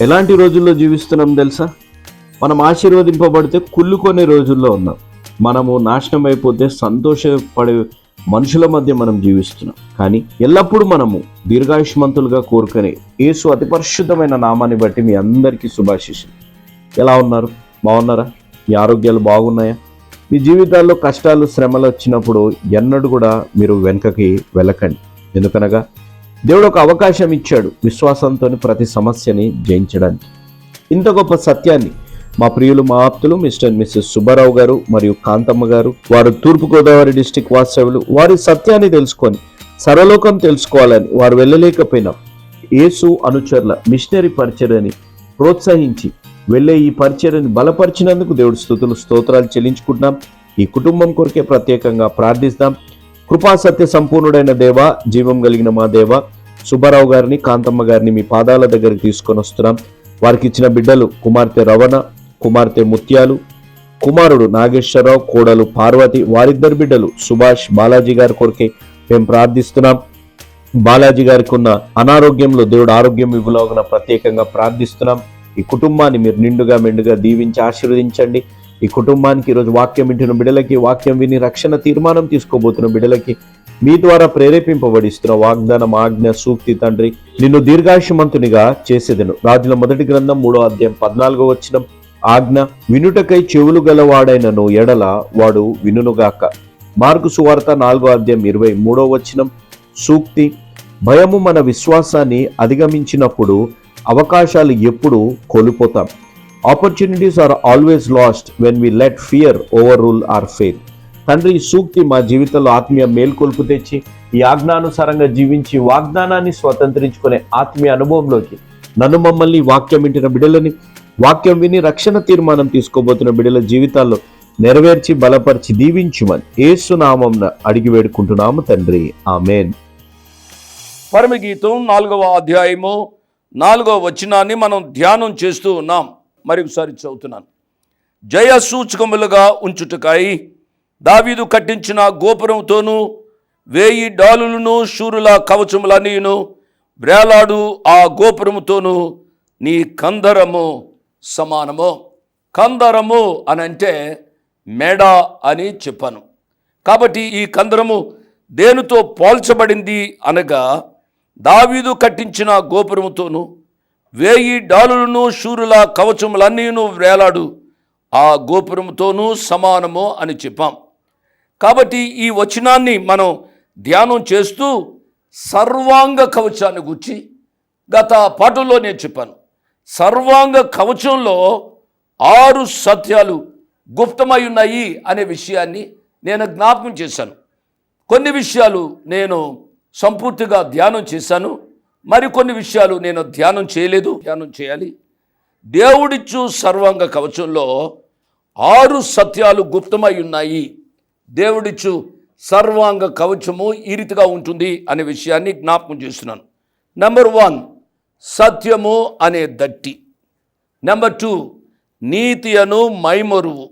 ఎలాంటి రోజుల్లో జీవిస్తున్నాం తెలుసా? మనం ఆశీర్వదింపబడితే కుళ్ళుకొనే రోజుల్లో ఉన్నాం. మనము నాశనం అయిపోతే సంతోషపడే మనుషుల మధ్య మనం జీవిస్తున్నాం. కానీ ఎల్లప్పుడూ మనము దీర్ఘాయుష్మంతులుగా కోరుకునే యేసు అతి పరిశుద్ధమైన నామాన్ని బట్టి మీ అందరికీ శుభాశిషులు ఎలా ఉన్నారు? బాగున్నారా? మీ ఆరోగ్యాలు బాగున్నాయా? మీ జీవితాల్లో కష్టాలు శ్రమలు వచ్చినప్పుడు ఎన్నడూ కూడా మీరు వెనుకకి వెళ్ళకండి. ఎందుకనగా దేవుడు ఒక అవకాశం ఇచ్చాడు విశ్వాసంతో ప్రతి సమస్యని జయించడానికి. ఇంత గొప్ప సత్యాన్ని మా ప్రియులు మా ఆప్తులు మిస్టర్ మిస్సెస్ సుబ్బారావు గారు మరియు కాంతమ్మ గారు వారు తూర్పుగోదావరి డిస్టిక్ వాస్తవ్యులు వారి సత్యాన్ని తెలుసుకొని సరలోకం తెలుసుకోవాలని వారు వెళ్ళలేకపోయినా. యేసు అనుచరుల మిషనరీ పరిచర్యని ప్రోత్సహించి వెళ్ళే ఈ పరిచర్యని బలపరిచినందుకు దేవుడి స్థుతులు స్తోత్రాలు చెల్లించుకుంటున్నాం. ఈ కుటుంబం కొరకే ప్రత్యేకంగా ప్రార్థిస్తాం. కృపా సత్య సంపూర్ణుడైన దేవ జీవం కలిగిన మా దేవ సుబ్బారావు గారిని కాంతమ్మ గారిని మీ పాదాల దగ్గరికి తీసుకొని వస్తున్నాం. వారికి ఇచ్చిన బిడ్డలు కుమార్తె రవణ కుమార్తె ముత్యాలు కుమారుడు నాగేశ్వరరావు కోడలు పార్వతి వారిద్దరు బిడ్డలు సుభాష్ బాలాజీ గారి కొరకే మేము ప్రార్థిస్తున్నాం. బాలాజీ గారికి ఉన్న అనారోగ్యంలో దేవుడు ఆరోగ్యం ఇవ్వలోగన ప్రత్యేకంగా ప్రార్థిస్తున్నాం. ఈ కుటుంబాన్ని మీరు నిండుగా మెండుగా దీవించి ఆశీర్వదించండి. ఈ కుటుంబానికి ఈరోజు వాక్యం వింటున్న బిడ్డలకి వాక్యం విని రక్షణ తీర్మానం తీసుకోబోతున్న బిడ్డలకి మీ ద్వారా ప్రేరేపింపబడిస్తున్న వాగ్దానం ఆజ్ఞ సూక్తి తండ్రి నిన్ను దీర్ఘాయుషమంతునిగా చేసేదను. రాజుల మొదటి గ్రంథం మూడో అధ్యాయం పద్నాలుగో వచ్చిన ఆజ్ఞ వినుటకై చెవులు గలవాడైనను ఎడల వాడు వినుగాక మార్కు సువార్త నాలుగో అధ్యాయం ఇరవై మూడో వచనం. సూక్తి భయము మన విశ్వాసాన్ని అధిగమించినప్పుడు అవకాశాలు ఎప్పుడు కోల్పోతాం. Opportunities are always lost when we let fear overrule our faith తండ్రి సూక్తి మా జీవితంలో ఆత్మీయ మేల్కొల్పు తెచ్చి ఈ ఆజ్ఞానుసారంగా జీవించి వాగ్దానాన్ని స్వతంత్రించుకునే ఆత్మీయ అనుభవంలోకి నన్ను మమ్మల్ని వాక్యం వింటిన బిడలని వాక్యం విని రక్షణ తీర్మానం తీసుకోబోతున్న బిడల జీవితాల్లో నెరవేర్చి బలపరిచి దీవించుమని ఏసునామంన అడిగి వేడుకుంటున్నాము తండ్రి. ఆమెన్. పరమగీతం నాలుగవ అధ్యాయము నాలుగవ వచనాన్ని మనం ధ్యానం చేస్తూ ఉన్నాం. మరొకసారి చదువుతున్నాను. జయ సూచకములుగా ఉంచుటకాయి. దావీదు కట్టించిన గోపురంతోనూ వేయి డాలులను శూరుల కవచములన్నీను బ్రేలాడు ఆ గోపురముతోనూ నీ కందరము సమానము. కందరము అని అంటే మెడ అని చెప్పాను. కాబట్టి ఈ కందరము దేనితో పోల్చబడింది అనగా దావీదు కట్టించిన గోపురముతోను వేయి డాలులను శూరుల కవచములన్నీను వేలాడు. ఆ గోపురముతోనూ సమానము అని చెప్పాం. కాబట్టి ఈ వచనాన్ని మనం ధ్యానం చేస్తూ సర్వాంగ కవచాన్ని గురించి గత పాఠంలో నేను చెప్పాను. సర్వాంగ కవచంలో ఆరు సత్యాలు గుప్తమై ఉన్నాయి అనే విషయాన్ని నేను జ్ఞాపకం చేశాను. కొన్ని విషయాలు నేను సంపూర్తిగా ధ్యానం చేశాను. మరికొన్ని విషయాలు నేను ధ్యానం చేయలేదు. ధ్యానం చేయాలి. దేవుడిచ్చు సర్వాంగ కవచంలో ఆరు సత్యాలు గుప్తమై ఉన్నాయి. దేవుడిచ్చు సర్వాంగ కవచము ఈ రీతిగా ఉంటుంది అనే విషయాన్ని జ్ఞాపకం చేస్తున్నాను. నెంబర్ వన్ సత్యము అనే దట్టి. నెంబర్ టూ నీతి అను మైమరువు.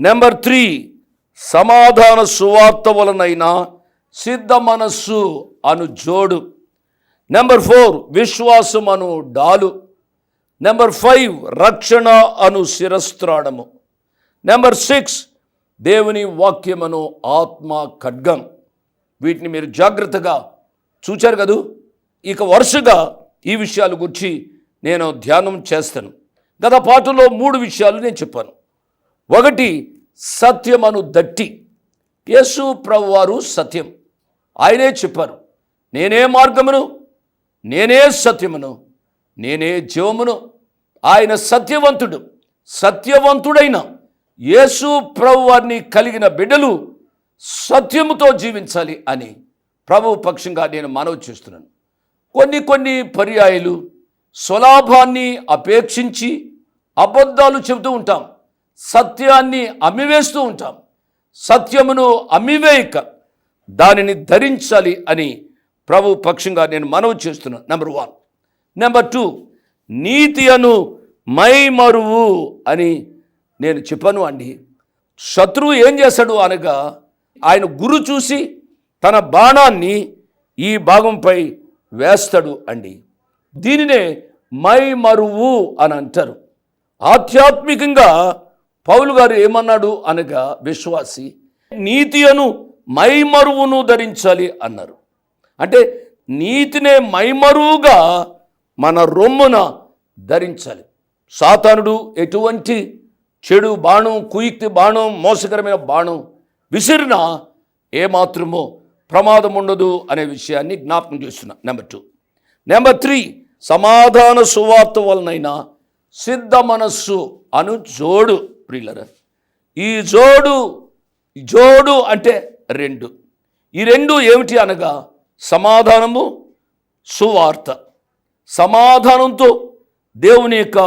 నెంబర్ త్రీ సమాధాన సువార్త వలనైన సిద్ధ మనస్సు అను జోడు. నెంబర్ ఫోర్ విశ్వాసం అను డాలు. నెంబర్ ఫైవ్ రక్షణ అను శిరస్త్రాణము. నెంబర్ సిక్స్ దేవుని వాక్యమను ఆత్మ ఖడ్గం. వీటిని మీరు జాగ్రత్తగా చూచారు కదూ? ఇక వరుసగా ఈ విషయాల గురించి నేను ధ్యానం చేస్తాను. గత పాటలో మూడు విషయాలు నేను చెప్పాను. ఒకటి సత్యమను దట్టి. యేసు ప్రభువారు సత్యం. ఆయనే చెప్పారు నేనే మార్గమును నేనే సత్యమును నేనే జీవమును. ఆయన సత్యవంతుడు సత్యవంతుడైన యేసు ప్రభువారిని కలిగిన బిడ్డలు సత్యముతో జీవించాలి అని ప్రభు పక్షంగా నేను మనవి చేస్తున్నాను. కొన్ని కొన్ని పర్యాయాలు స్వలాభాన్ని అపేక్షించి అబద్ధాలు చెబుతూ ఉంటాం సత్యాన్ని అమ్మివేస్తూ ఉంటాం. సత్యమును అమ్మివేయక దానిని ధరించాలి అని ప్రభు పక్షంగా నేను మనవి చేస్తున్నాను number one number two NITI Anu my మరువు అని నేను చెప్పాను అండి. శత్రువు ఏం చేశాడు అనగా ఆయన గురు చూసి తన బాణాన్ని ఈ భాగంపై వేస్తాడు అండి. దీనినే మై మరువు అని అంటారు. ఆధ్యాత్మికంగా పౌలు గారు ఏమన్నాడు అనగా విశ్వాసి నీతి అను మై మరువును ధరించాలి అన్నారు. అంటే నీతినే మైమరువుగా మన రొమ్మున ధరించాలి. సాతానుడు ఎటువంటి చెడు బాణం కుయుక్తి బాణం మోసకరమైన బాణం విసిరినా ఏమాత్రమో ప్రమాదం ఉండదు అనే విషయాన్ని జ్ఞాపకం చేస్తున్నా. నెంబర్ టూ నెంబర్ త్రీ సమాధాన సువార్త వలనైనా సిద్ధ మనస్సు అను జోడు ప్రియులర. ఈ జోడు జోడు అంటే రెండు. ఈ రెండు ఏమిటి అనగా సమాధానము సువార్త. సమాధానంతో దేవుని యొక్క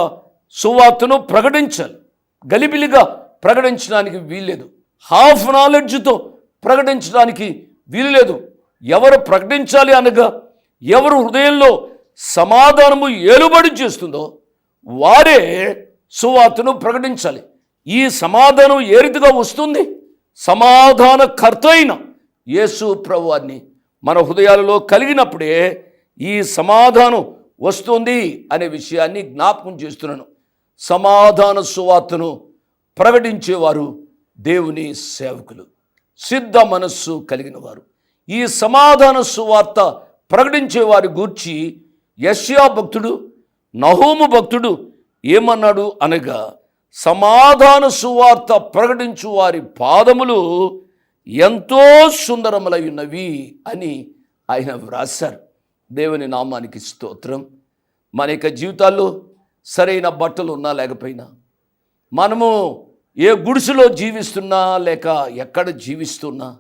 సువార్తను ప్రకటించాలి గలిబిలిగా ప్రకటించడానికి వీల్లేదు. హాఫ్ నాలెడ్జ్తో ప్రకటించడానికి వీలులేదు. ఎవరు ప్రకటించాలి అనగా ఎవరు హృదయంలో సమాధానము ఏలుబడి చేస్తుందో వారే సువార్తను ప్రకటించాలి. ఈ సమాధానం ఏ రీతిగా వస్తుంది? సమాధానకర్త అయిన యేసు ప్రభువాన్ని మన హృదయాలలో కలిగినప్పుడే ఈ సమాధానం వస్తుంది అనే విషయాన్ని జ్ఞాపకం చేస్తున్నాను. సమాధాన సువార్తను ప్రకటించేవారు దేవుని సేవకులు. సిద్ధ మనస్సు కలిగిన వారు ఈ సమాధాన సువార్త ప్రకటించే వారి గూర్చి యష్యా భక్తుడు నహోము భక్తుడు ఏమన్నాడు అనగా సమాధాన సువార్త ప్రకటించు వారి పాదములు ఎంతో సుందరములై ఉన్నవి అని ఆయన వ్రాశారు. దేవుని నామానికి స్తోత్రం. మన యొక్క జీవితాల్లో సరైన బట్టలు ఉన్నా లేకపోయినా మనము ఏ గుడిసెలో జీవిస్తున్నా లేక ఎక్కడ జీవిస్తున్నా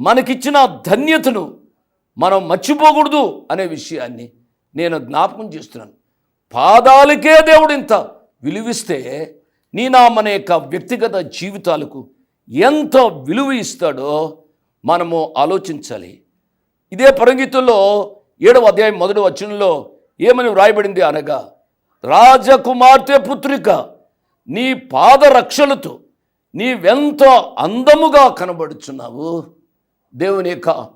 మనకిచ్చిన ధన్యతను మనం మర్చిపోకూడదు అనే విషయాన్ని నేను జ్ఞాపకం చేస్తున్నాను. పాదాలకే దేవుడు ఇంత విలువిస్తే నీ నా మన యొక్క వ్యక్తిగత జీవితాలకు ఎంత విలువ ఇస్తాడో మనము ఆలోచించాలి. ఇదే పరంగితుల్లో ఏడవ అధ్యాయం మొదటి వచనంలో ఏమని వ్రాయబడింది అనగా రాజకుమార్తె పుత్రిక నీ పాదరక్షలతో నీవెంత అందముగా కనబడుచున్నావు. దేవుని యొక్క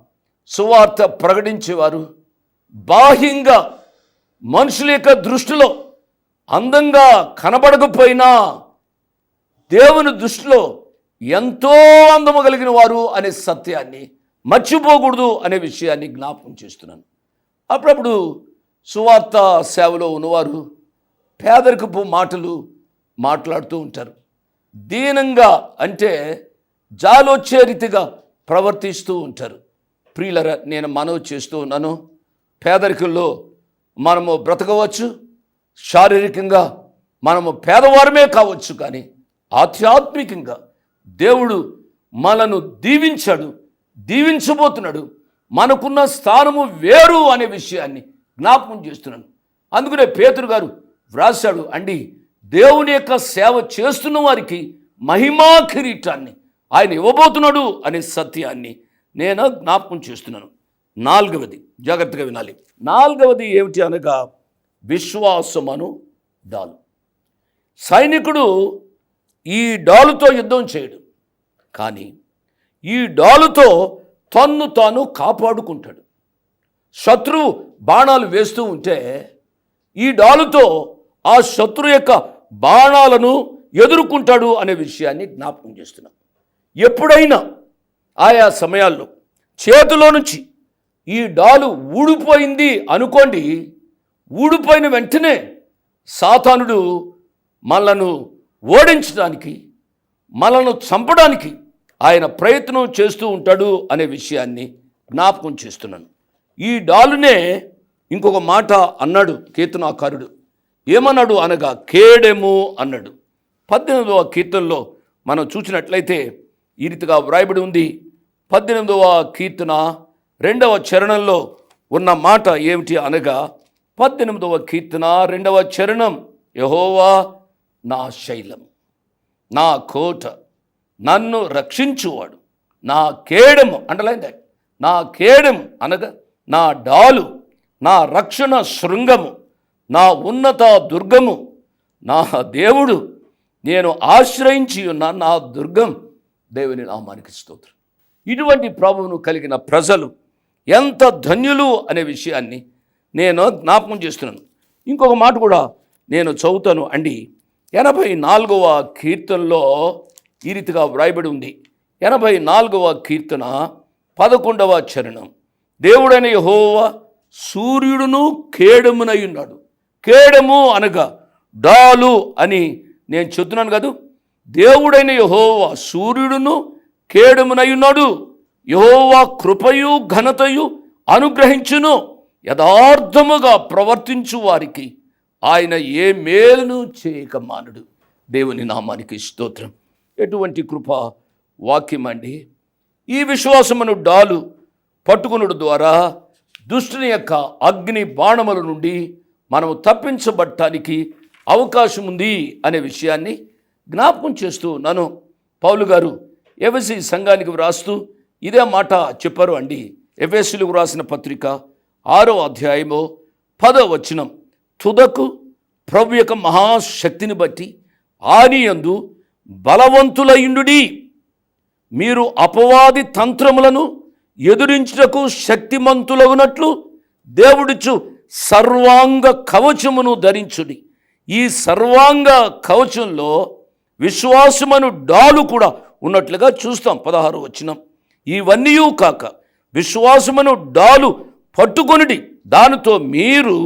సువార్త ప్రకటించేవారు బాహ్యంగా మనుషుల యొక్క దృష్టిలో అందంగా కనబడకపోయినా దేవుని దృష్టిలో ఎంతో అందము కలిగిన వారు అనే సత్యాన్ని మర్చిపోకూడదు అనే విషయాన్ని జ్ఞాపకం చేస్తున్నాను. అప్పుడప్పుడు సువార్త సేవలో ఉన్నవారు పేదరికపు మాటలు మాట్లాడుతూ ఉంటారు. దీనంగా అంటే జాలోచ్చే రీతిగా ప్రవర్తిస్తూ ఉంటారు. ప్రియులర నేను మనవి చేస్తూ ఉన్నాను. పేదరికంలో మనము బ్రతకవచ్చు. శారీరకంగా మనము పేదవారమే కావచ్చు కానీ ఆధ్యాత్మికంగా దేవుడు మనను దీవించాడు దీవించబోతున్నాడు. మనకున్న స్థానము వేరు అనే విషయాన్ని జ్ఞాపకం చేస్తున్నాను అందుకనే పేతురు గారు వ్రాశాడు అండి దేవుని యొక్క సేవ చేస్తున్న వారికి మహిమా కిరీటాన్ని ఆయన ఇవ్వబోతున్నాడు అనే సత్యాన్ని నేను జ్ఞాపకం చేస్తున్నాను. నాలుగవది జాగ్రత్తగా వినాలి. నాలుగవది ఏమిటి అనగా విశ్వాసమను దాలు. సైనికుడు ఈ డాలుతో యుద్ధం చేయడు. కానీ ఈ డాలుతో తన్ను తాను కాపాడుకుంటాడు. శత్రువు బాణాలు వేస్తూ ఉంటే ఈ డాలుతో ఆ శత్రు యొక్క బాణాలను ఎదుర్కొంటాడు అనే విషయాన్ని జ్ఞాపకం చేస్తున్నాం. ఎప్పుడైనా ఆయా సమయాల్లో చేతిలో నుంచి ఈ డాలు ఊడిపోయింది అనుకోండి ఊడిపోయిన వెంటనే సాతానుడు మనలను ఓడించడానికి మనల్ని చంపడానికి ఆయన ప్రయత్నం చేస్తూ ఉంటాడు అనే విషయాన్ని జ్ఞాపకం చేస్తున్నాను. ఈ డాలునే ఇంకొక మాట అన్నాడు కీర్తనాకారుడు. ఏమన్నాడు అనగా కేడెము అన్నాడు. పద్దెనిమిదవ కీర్తనలో మనం చూసినట్లయితే ఈ రీతిగా వ్రాయబడి ఉంది. పద్దెనిమిదవ కీర్తన రెండవ చరణంలో ఉన్న మాట ఏమిటి అనగా పద్దెనిమిదవ కీర్తన రెండవ చరణం యహోవా నా శైలం నా కోట నన్ను రక్షించువాడు. నా కేడము అండర్లైన్ దట్ నా కేడము అనగా నా డాలు నా రక్షణ శృంగము నా ఉన్నత దుర్గము నా దేవుడు నేను ఆశ్రయించి ఉన్న నా దుర్గం దేవుని నామానికి స్తోత్రం. ఇటువంటి ప్రభువును కలిగిన ప్రజలు ఎంత ధన్యులు అనే విషయాన్ని నేను జ్ఞాపకం చేస్తున్నాను. ఇంకొక మాట కూడా నేను చదువుతాను అండి. ఎనభై నాలుగవ కీర్తనలో ఈ రీతిగా వ్రాయబడి ఉంది. ఎనభై నాలుగవ కీర్తన పదకొండవ చరణం. దేవుడైన యహోవ సూర్యుడును కేడమునై ఉన్నాడు. కేడము అనగా డాలు అని నేను చెప్తున్నాను కాదు. దేవుడైన యహోవ సూర్యుడును కేడమునై ఉన్నాడు. యహోవా కృపయు ఘనతయు అనుగ్రహించును. యథార్థముగా ప్రవర్తించు వారికి ఆయన ఏ మేలును చేయక మానుడు. దేవుని నామానికి స్తోత్రం. ఎటువంటి కృప వాక్యం అండి. ఈ విశ్వాసమును డాలు పట్టుకునుడు ద్వారా దుష్టుని యొక్క అగ్ని బాణముల నుండి మనము తప్పించబడటానికి అవకాశం ఉంది అనే విషయాన్ని జ్ఞాపకం చేస్తూ నన్ను పౌలు గారు ఎవసి సంఘానికి వ్రాస్తూ ఇదే మాట చెప్పారు అండి. ఎఫ్ఎస్సీలకు రాసిన పత్రిక ఆరో అధ్యాయము పదో వచనం. తుదకు ప్రభు యొక్క మహాశక్తిని బట్టి ఆనియందు బలవంతులయుండుడి మీరు అపవాది తంత్రములను ఎదురించుటకు శక్తిమంతులగునట్లు దేవుడిచ్చు సర్వాంగ కవచమును ధరించుడి. ఈ సర్వాంగ కవచంలో విశ్వాసమను డాలు కూడా ఉన్నట్లుగా చూస్తాం పదహారు వచ్చినం ఇవన్నీ కాక విశ్వాసమును డాలు పట్టుకొనిడి. దానితో మీరు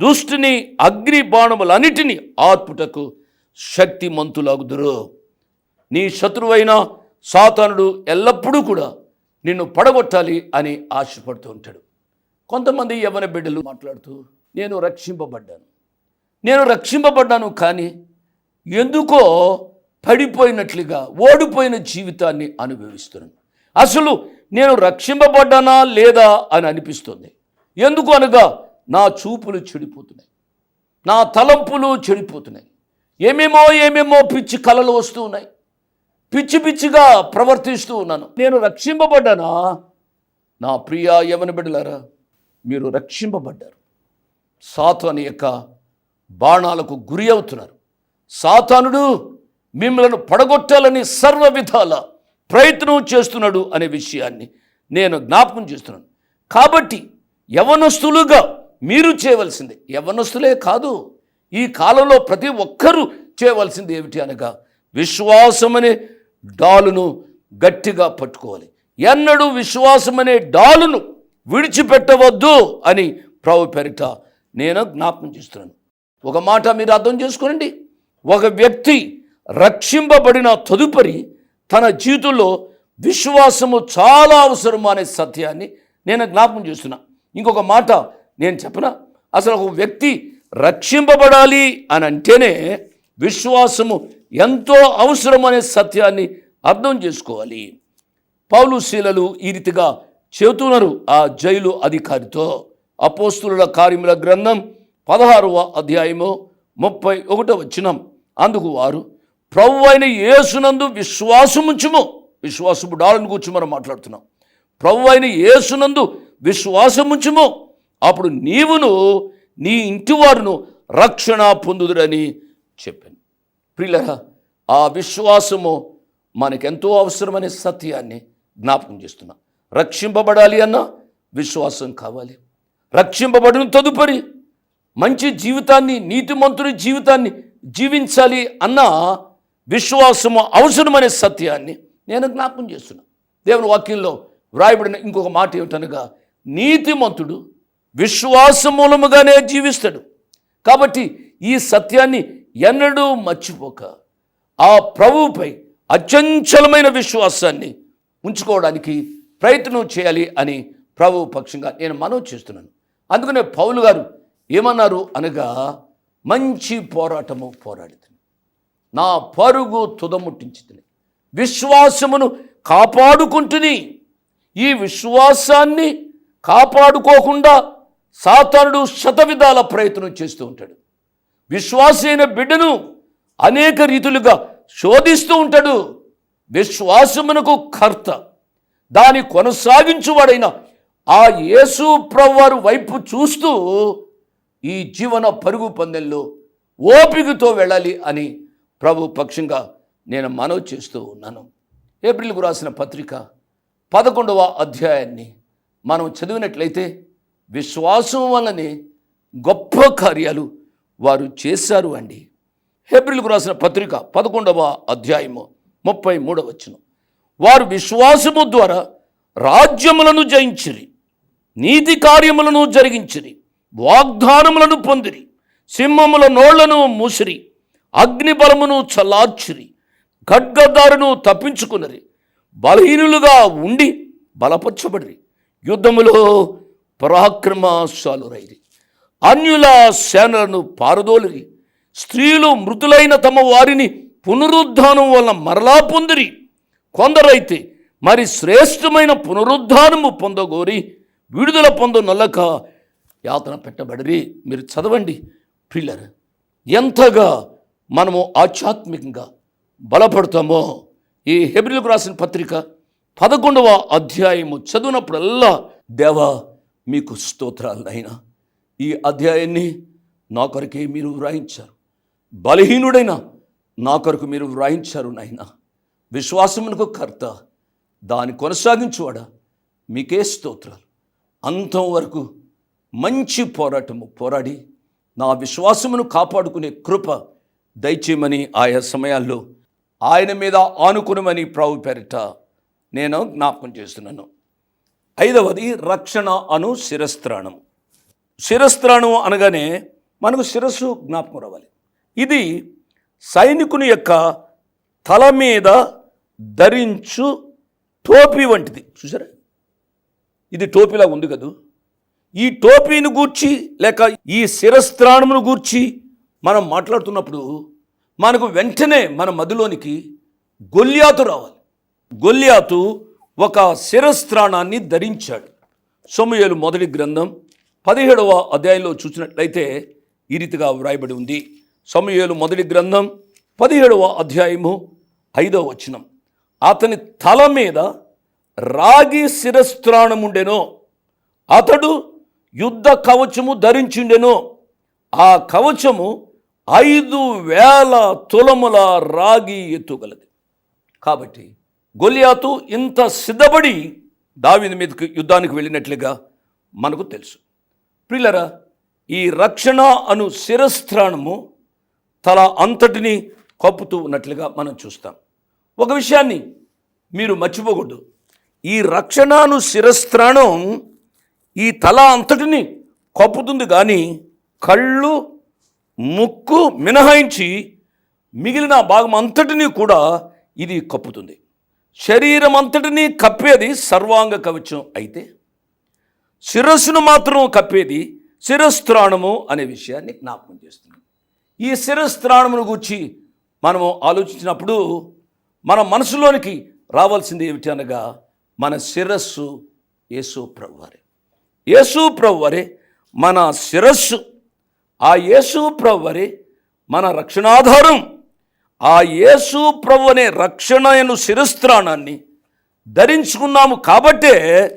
దుష్టిని అగ్ని బాణములన్నిటినీ ఆత్పుటకు శక్తిమంతులగుదురు. నీ శత్రువైన సాతానుడు ఎల్లప్పుడూ కూడా నిన్ను పడగొట్టాలి అని ఆశపడుతూ ఉంటాడు. కొంతమంది యవన బిడ్డలు మాట్లాడుతూ నేను రక్షింపబడ్డాను. నేను రక్షింపబడ్డాను కానీ ఎందుకో పడిపోయినట్లుగా ఓడిపోయిన జీవితాన్ని అనుభవిస్తున్నాను. అసలు నేను రక్షింపబడ్డానా లేదా అని అనిపిస్తుంది. ఎందుకు అనగా నా చూపులు చెడిపోతున్నాయి. నా తలంపులు చెడిపోతున్నాయి. ఏమేమో ఏమేమో పిచ్చి కలలు వస్తూ ఉన్నాయి. పిచ్చి పిచ్చిగా ప్రవర్తిస్తూ ఉన్నాను. నేను రక్షింపబడ్డానా? నా ప్రియ యవన బిడ్డలారా మీరు రక్షింపబడ్డారు. సాతాను యొక్క బాణాలకు గురి అవుతున్నారు. సాతానుడు మిమ్మల్ని పడగొట్టాలని సర్వ విధాల ప్రయత్నం చేస్తున్నాడు అనే విషయాన్ని నేను జ్ఞాపకం చేస్తున్నాను. కాబట్టి యవనస్తులుగా మీరు చేయవలసింది. యవనస్తులే కాదు ఈ కాలంలో ప్రతి ఒక్కరూ చేయవలసింది ఏమిటి అనగా విశ్వాసం అనే డాలును గట్టిగా పట్టుకోవాలి. ఎన్నడూ విశ్వాసం అనే డాలును విడిచిపెట్టవద్దు అని ప్రభు పెరిట నేను జ్ఞాపకం చేస్తున్నాను. ఒక మాట మీరు అర్థం చేసుకోనండి. ఒక వ్యక్తి రక్షింపబడిన తదుపరి తన జీవితంలో విశ్వాసము చాలా అవసరం అనే సత్యాన్ని నేను జ్ఞాపకం చేస్తున్నా. ఇంకొక మాట నేను చెప్పనా? అసలు ఒక వ్యక్తి రక్షింపబడాలి అని అంటేనే విశ్వాసము ఎంతో అవసరం అనే సత్యాన్ని అర్థం చేసుకోవాలి. పౌలు శీలలు ఈ రీతిగా చెబుతున్నారు ఆ జైలు అధికారితో. అపోస్తుల కార్యముల గ్రంథం పదహారవ అధ్యాయము ముప్పై ఒకటో వచ్చినం అందుకు వారు ప్రభు అయిన యేసునందు విశ్వాసముంచుము. విశ్వాసము డాలను కూర్చు మనం మాట్లాడుతున్నాం. ప్రభు అయిన యేసునందు విశ్వాసముంచుము. అప్పుడు నీవును నీ ఇంటివారును రక్షణ పొందుదురని చెప్పాను. ప్రియులరా ఆ విశ్వాసము మనకెంతో అవసరమనే సత్యాన్ని జ్ఞాపకం చేస్తున్నా. రక్షింపబడాలి అన్న విశ్వాసం కావాలి. రక్షింపబడిన తదుపరి మంచి జీవితాన్ని నీతిమంతుని జీవితాన్ని జీవించాలి అన్న విశ్వాసము అవసరమనే సత్యాన్ని నేను జ్ఞాపకం చేస్తున్నా. దేవుని వాక్యంలో వ్రాయబడిన ఇంకొక మాట ఏమిటనగా నీతిమంతుడు విశ్వాస మూలముగానే జీవిస్తాడు. కాబట్టి ఈ సత్యాన్ని ఎన్నడూ మర్చిపోక ఆ ప్రభువుపై అచంచలమైన విశ్వాసాన్ని ఉంచుకోవడానికి ప్రయత్నం చేయాలి అని ప్రభు పక్షంగా నేను మనవి చేస్తున్నాను. అందుకనే పౌలు గారు ఏమన్నారు అనగా మంచి పోరాటము పోరాడుతుంది నా పరుగు తుదముట్టించుతుంది విశ్వాసమును కాపాడుకుంటుని. ఈ విశ్వాసాన్ని కాపాడుకోకుండా సాతానుడు శతవిధాల ప్రయత్నం చేస్తూ ఉంటాడు. విశ్వాసి అయిన బిడ్డను అనేక రీతులుగా శోధిస్తూ ఉంటాడు. విశ్వాసమునకు కర్త. దాని కొనసాగించువాడైన ఆ యేసు ప్రవ్వారు వైపు చూస్తూ ఈ జీవన పరుగు పందెల్లో ఓపికతో వెళ్ళాలి అని ప్రభు పక్షంగా నేను మనవి చేస్తూ ఉన్నాను. ఏప్రిల్కు రాసిన పత్రిక పదకొండవ అధ్యాయాన్ని మనం చదివినట్లయితే విశ్వాసం వలనే గొప్ప కార్యాలు వారు చేశారు అండి. హెబ్రిల్కు రాసిన పత్రిక పదకొండవ అధ్యాయము ముప్పై మూడవ వచనం. వారు విశ్వాసము ద్వారా రాజ్యములను జయించిరి నీతి కార్యములను జరిగించిరి వాగ్దానములను పొందిరి సింహముల నోళ్ళను మూసిరి అగ్నిబలమును చల్లార్చిరి ఖడ్గదారును తప్పించుకున్నరి బలహీనులుగా ఉండి బలపరచబడిరి. యుద్ధములో పరాక్రమశాలురైరి. అన్యుల సేనలను పారదోలిరి. స్త్రీలు మృతులైన తమ వారిని పునరుద్ధానం వలన మరలా పొందిరి. కొందరైతే మరి శ్రేష్టమైన పునరుద్ధానము పొందగోరి విడుదల పొందనొల్లక యాతన పెట్టబడిరి. మీరు చదవండి. పిల్లర్ ఎంతగా మనము ఆధ్యాత్మికంగా బలపడతామో. ఈ హెబ్రిల్కు రాసిన పత్రిక పదకొండవ అధ్యాయము చదివినప్పుడల్లా దేవా మీకు స్తోత్రాలు నైనా ఈ అధ్యాయాన్ని నా కొరకే మీరు వ్రాయించారు. బలహీనుడైన నా కొరకు మీరు వ్రాయించారు నాయన. విశ్వాసమునకు కర్త దాన్ని కొనసాగించువాడా? మీకే స్తోత్రాలు. అంతం వరకు మంచి పోరాటము పోరాడి నా విశ్వాసమును కాపాడుకునే కృప దయచేయమని ఆయా సమయాల్లో ఆయన మీద ఆనుకునమని ప్రావు పెరట నేను జ్ఞాపకం చేస్తున్నాను. ఐదవది రక్షణ అను శిరస్త్రాణం. శిరస్త్రాణం అనగానే మనకు శిరస్సు జ్ఞాపకం రావాలి. ఇది సైనికుని యొక్క తల మీద ధరించు టోపీ వంటిది. చూసారా ఇది టోపీలా ఉంది కదూ? ఈ టోపీని గూర్చి లేక ఈ శిరస్త్రాణమును గూర్చి మనం మాట్లాడుతున్నప్పుడు మనకు వెంటనే మన మదిలోనికి గొల్యాతు రావాలి. గొల్యాతు ఒక శిరస్త్రాణాన్ని ధరించాడు. సొమయేలు మొదటి గ్రంథం పదిహేడవ అధ్యాయంలో చూసినట్లయితే ఈ రీతిగా వ్రాయబడి ఉంది. సమయేలు మొదటి గ్రంథం పదిహేడవ అధ్యాయము ఐదవ వచనం. అతని తల మీద రాగి శిరస్త్రాణముండెనో అతడు యుద్ధ కవచము ధరించుండెనో. ఆ కవచము ఐదు వేల తులముల రాగి ఎత్తుగలది. కాబట్టి గొలియాతు ఇంత సిద్ధపడి దావిది మీదకి యుద్ధానికి వెళ్ళినట్లుగా మనకు తెలుసు. ప్రిల్లరా ఈ రక్షణ అను శిరస్త్రాణము తల అంతటిని కప్పుతూ ఉన్నట్లుగా మనం చూస్తాం. ఒక విషయాన్ని మీరు మర్చిపోకూడదు. ఈ రక్షణను శిరస్త్రాణం ఈ తల అంతటిని కప్పుతుంది కానీ కళ్ళు ముక్కు మినహాయించి మిగిలిన భాగం అంతటినీ కూడా ఇది కప్పుతుంది. శరీరం అంతటినీ కప్పేది సర్వాంగ కవచం అయితే శిరస్సును మాత్రం కప్పేది శిరస్త్రాణము అనే విషయాన్ని జ్ఞాపకం చేస్తున్నాం. ఈ శిరస్త్రాణమును గురించి మనము ఆలోచించినప్పుడు మన మనసులోనికి రావాల్సింది ఏమిటి అనగా మన శిరస్సు యేసు ప్రభువారే. యేసు ప్రభువారే మన శిరస్సు. ఆ యేసు ప్రభువారే మన రక్షణాధారం. ఆ యేసు ప్రభు అనే రక్షణను శిరస్త్రాణాన్ని ధరించుకున్నాము కాబట్టే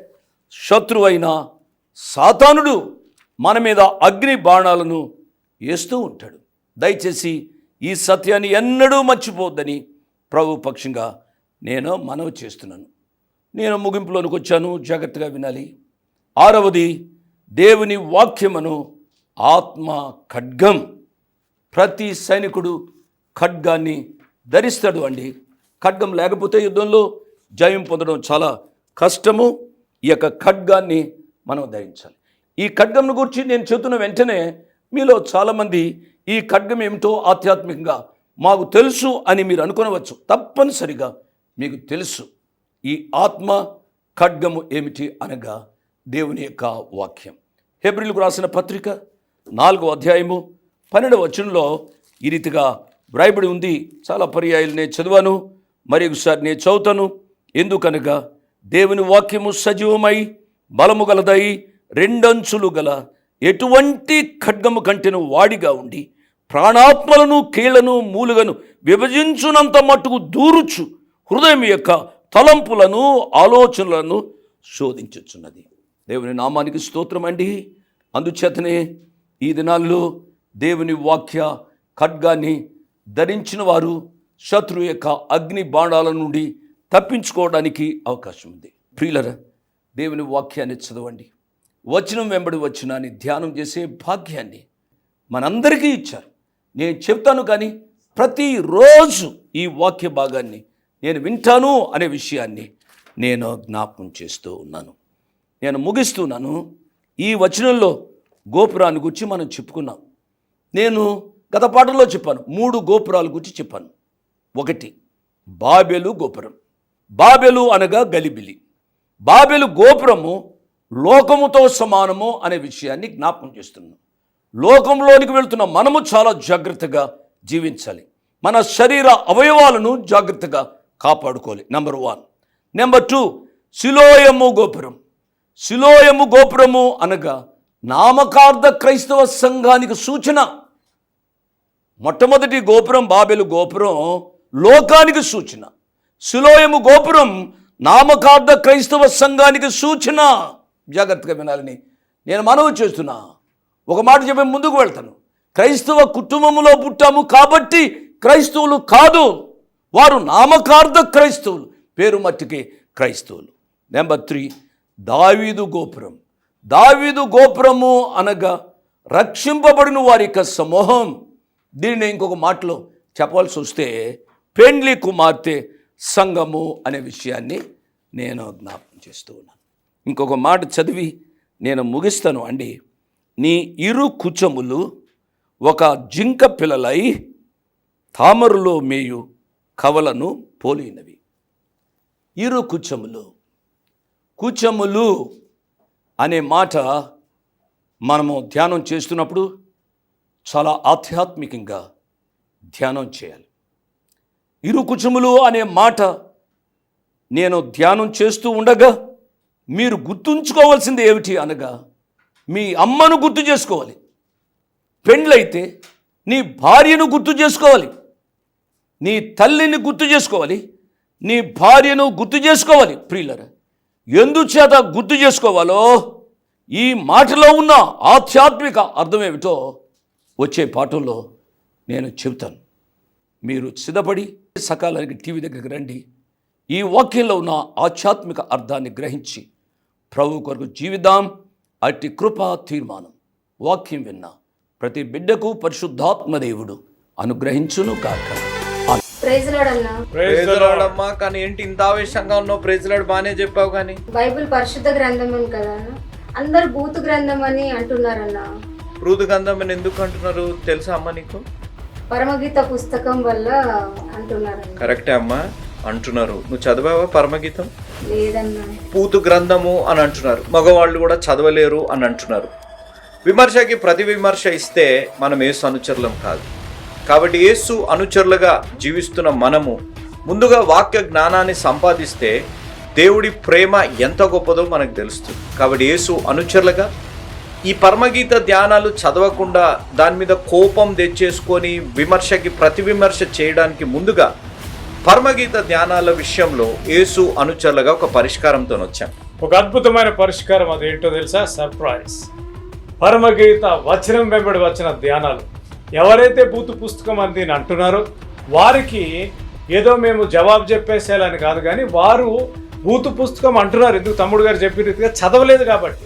శత్రువైన సాతానుడు మన మీద అగ్ని బాణాలను వేస్తూ ఉంటాడు. దయచేసి ఈ సత్యాన్ని ఎన్నడూ మర్చిపోవద్దని ప్రభు పక్షంగా నేను మనవి చేస్తున్నాను. నేను ముగింపులోనికి వచ్చాను. జాగ్రత్తగా వినాలి. ఆరవది దేవుని వాక్యమును ఆత్మ ఖడ్గం. ప్రతి సైనికుడు ఖడ్గాన్ని ధరిస్తాడు అండి. ఖడ్గం లేకపోతే యుద్ధంలో జయం పొందడం చాలా కష్టము. ఈ యొక్క ఖడ్గాన్ని మనం ధరించాలి. ఈ ఖడ్గంను గురించి నేను చెబుతున్న వెంటనే మీలో చాలామంది ఈ ఖడ్గం ఏమిటో ఆధ్యాత్మికంగా మాకు తెలుసు అని మీరు అనుకునవచ్చు. తప్పనిసరిగా మీకు తెలుసు ఈ ఆత్మ ఖడ్గము ఏమిటి అనగా దేవుని యొక్క వాక్యం. హెబ్రిల్కు రాసిన పత్రిక నాలుగో అధ్యాయము పన్నెండవ వచనంలో ఈ రీతిగా వ్రాయబడి ఉంది. చాలా పర్యాయాలు నేను చదివాను. మరి ఒకసారి నేను చదువుతాను. ఎందుకనగా దేవుని వాక్యము సజీవమై బలము గలదై రెండంచులు గల ఎటువంటి ఖడ్గము కంటెను వాడిగా ఉండి ప్రాణాత్మలను కీళ్ళను మూలుగను విభజించునంత మట్టుకు దూరుచు హృదయం యొక్క తలంపులను ఆలోచనలను శోధించుచున్నది. దేవుని నామానికి స్తోత్రం అండి. అందుచేతనే ఈ దినాల్లో దేవుని వాక్య ఖడ్గాన్ని ధరించిన వారు శత్రు యొక్క అగ్ని బాణాల నుండి తప్పించుకోవడానికి అవకాశం ఉంది. ప్రియులర దేవుని వాక్యాన్ని చదవండి. వచనం వెంబడి వచ్చినాన్ని ధ్యానం చేసే భాగ్యాన్ని మనందరికీ ఇచ్చారు. నేను చెప్తాను కానీ ప్రతిరోజు ఈ వాక్య భాగాన్ని నేను వింటాను అనే విషయాన్ని నేను జ్ఞాపకం చేస్తూ ఉన్నాను. నేను ముగిస్తున్నాను. ఈ వచనంలో గోపురాన్ని గురించి మనం చెప్పుకున్నాం. నేను గత పాఠంలో చెప్పాను మూడు గోపురాల గురించి చెప్పాను. ఒకటి బాబెలు గోపురం. బాబెలు అనగా గలిబిలి. బాబెలు గోపురము లోకముతో సమానము అనే విషయాన్ని జ్ఞాపకం చేస్తున్నాం లోకంలోనికి వెళ్తున్న మనము చాలా జాగ్రత్తగా జీవించాలి. మన శరీర అవయవాలను జాగ్రత్తగా కాపాడుకోవాలి. నెంబర్ వన్ నెంబర్ టూ శిలోయము గోపురం. శిలోయము గోపురము అనగా నామకార్థ క్రైస్తవ సంఘానికి సూచన. మొట్టమొదటి గోపురం బాబెలు గోపురం లోకానికి సూచన. శిలోయము గోపురం నామకార్థ క్రైస్తవ సంఘానికి సూచన. జాగ్రత్తగా వినాలని నేను మనవి చేస్తున్నా. ఒక మాట చెప్పి ముందుకు వెళ్తాను. క్రైస్తవ కుటుంబములో పుట్టాము కాబట్టి క్రైస్తవులు కాదు. వారు నామకార్థ క్రైస్తవులు. పేరు మట్టికి క్రైస్తవులు. నెంబర్ త్రీ దావీదు గోపురం. దావీదు గోపురము అనగా రక్షింపబడిన వారి యొక్క సమూహం. దీన్ని ఇంకొక మాటలో చెప్పవలసి వస్తే పెండ్లి కుమార్తె సంఘము అనే విషయాన్ని నేను జ్ఞాపకం చేస్తూ ఉన్నాను. ఇంకొక మాట చదివి నేను ముగిస్తాను అండి. నీ ఇరు కుచములు ఒక జింక పిల్లలై తామరులో మేయు కవలను పోలినవి. ఇరు కుచములు. కుచములు అనే మాట మనము ధ్యానం చేస్తున్నప్పుడు చాలా ఆధ్యాత్మికంగా ధ్యానం చేయాలి. ఇరు కుచుములు అనే మాట నేను ధ్యానం చేస్తూ ఉండగా మీరు గుర్తుంచుకోవాల్సింది ఏమిటి అనగా మీ అమ్మను గుర్తు చేసుకోవాలి. పెండ్లైతే నీ భార్యను గుర్తు చేసుకోవాలి. నీ తల్లిని గుర్తు చేసుకోవాలి. నీ భార్యను గుర్తు చేసుకోవాలి. ప్రియులరా ఎందుచేత గుర్తు చేసుకోవాలో ఈ మాటలో ఉన్న ఆధ్యాత్మిక అర్థం ఏమిటో వచ్చే పాఠంలో నేను చెబుతాను. మీరు సిద్ధపడి సకాలానికి టీవీ దగ్గరికి రండి. ఈ వాక్యంలో ఉన్న ఆధ్యాత్మిక అర్థాన్ని గ్రహించి ప్రభు కొరకు జీవిద్దాం. అట్టి కృపా తీర్మానం. వాక్యం విన్న ప్రతి బిడ్డకు పరిశుద్ధాత్మ దేవుడు అనుగ్రహించును కాక కానీ ఏంటి ఇంత ఆవేశంగా ఉన్నావు? ప్రైజ్ లార్డ్ బాగానే చెప్పావు కానీ. బైబిల్ పరిశుద్ధ గ్రంథం అని కదా అందరు బూతు గ్రంథం అని అంటున్నారన్న. మృదు గంధం అని ఎందుకు అంటున్నారు? తెలుసా అమ్మా నీకు? పరమగీత పుస్తకం వల్ల అంటున్నారన్న కరెక్టే అమ్మా అంటున్నారు. నువ్వు చదివావా పరమగీతం? లేదన్నా. పూతు గ్రంథము అని అంటున్నారు. మగవాళ్ళు కూడా చదవలేరు అని అంటున్నారు. విమర్శకి ప్రతి విమర్శ ఇస్తే మనం యేసు అనుచరులం కాదు. కాబట్టి యేసు అనుచరులుగా జీవిస్తున్న మనము ముందుగా వాక్య జ్ఞానాన్ని సంపాదిస్తే దేవుడి ప్రేమ ఎంత గొప్పదో మనకు తెలుస్తుంది. కాబట్టి యేసు అనుచరులుగా ఈ పరమగీత ధ్యానాలు చదవకుండా దాని మీద కోపం తెచ్చేసుకొని విమర్శకి ప్రతి విమర్శ చేయడానికి ముందుగా పరమగీత ధ్యానాల విషయంలో యేసు అనుచరులుగా ఒక పరిష్కారంతో వచ్చాం. ఒక అద్భుతమైన పరిష్కారం అది ఏంటో తెలుసా? సర్ప్రైజ్ పరమగీత వచనం వెంబడి వచ్చిన ధ్యానాలు. ఎవరైతే బూతు పుస్తకం అని అంటున్నారో వారికి ఏదో మేము జవాబు చెప్పేసేయాలని కాదు కానీ వారు బూతు పుస్తకం అంటున్నారు. ఎందుకు? తమ్ముడు గారు చెప్పిన రీతిగా చదవలేదు కాబట్టి.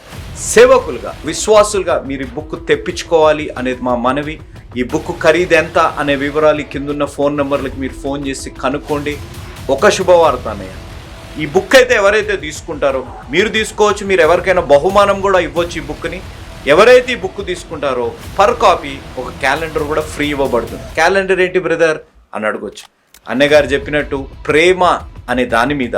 సేవకులుగా విశ్వాసులుగా మీరు ఈ బుక్ తెప్పించుకోవాలి అనేది మా మనవి. ఈ బుక్ ఖరీదు ఎంత అనే వివరాలు కిందున్న ఫోన్ నెంబర్లకు మీరు ఫోన్ చేసి కనుక్కోండి. ఒక శుభవార్త అన్నయ్య ఈ బుక్ అయితే ఎవరైతే తీసుకుంటారో మీరు తీసుకోవచ్చు మీరు ఎవరికైనా బహుమానం కూడా ఇవ్వచ్చు ఈ బుక్ని. ఎవరైతే ఈ బుక్ తీసుకుంటారో పర్ కాపీ ఒక క్యాలెండర్ కూడా ఫ్రీ ఇవ్వబడుతుంది. క్యాలెండర్ ఏంటి బ్రదర్? అని అడగొచ్చు. అన్నగారు చెప్పినట్టు ప్రేమ అనే దాని మీద